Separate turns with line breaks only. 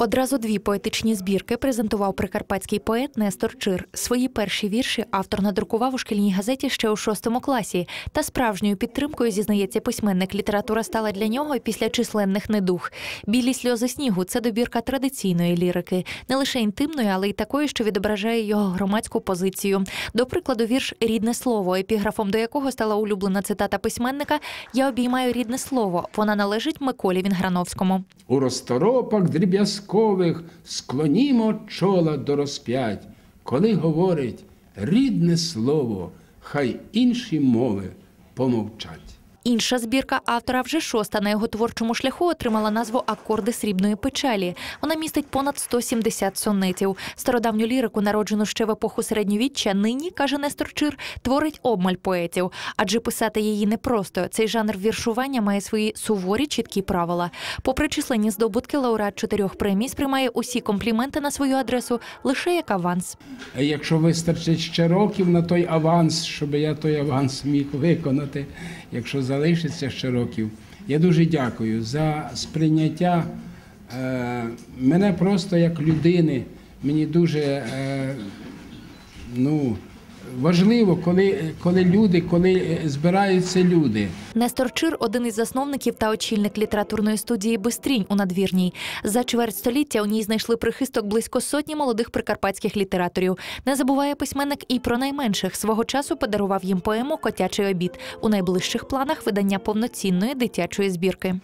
Одразу дві поетичні збірки презентував прикарпатський поет Нестор Чир. Свої перші вірші автор надрукував у шкільній газеті ще у шостому класі. Та справжньою підтримкою зізнається письменник. Література стала для нього після численних недуг. Білі сльози снігу це добірка традиційної лірики, не лише інтимної, але й такої, що відображає його громадську позицію. До прикладу, вірш Рідне слово, епіграфом до якого стала улюблена цитата письменника Я обіймаю рідне слово. Вона належить Миколі Вінграновському.
У розторопах дріб'язкових склонімо чола до розп'ять, коли говорить рідне слово, хай інші мови помовчать.
Інша збірка автора вже шоста на його творчому шляху отримала назву Акорди срібної печалі. Вона містить понад 170 сонетів. Стародавню лірику, народжену ще в епоху середньовіччя, нині каже Нестор Чир, творить обмаль поетів, адже писати її непросто. Цей жанр віршування має свої суворі чіткі правила. Попри численні здобутки, лауреат чотирьох премій сприймає усі компліменти на свою адресу лише як аванс.
Якщо вистачить ще років на той аванс, щоб я той аванс міг виконати, якщо залишиться ще років, я дуже дякую за сприйняття е, мене просто як людини. Мені дуже е, ну, важливо, коли, коли люди, коли е, збираються люди.
Нестор Чир один із засновників та очільник літературної студії Бистрінь у надвірній. За чверть століття у ній знайшли прихисток близько сотні молодих прикарпатських літераторів. Не забуває письменник і про найменших. Свого часу подарував їм поему Котячий обід у найближчих планах видання повноцінної дитячої збірки.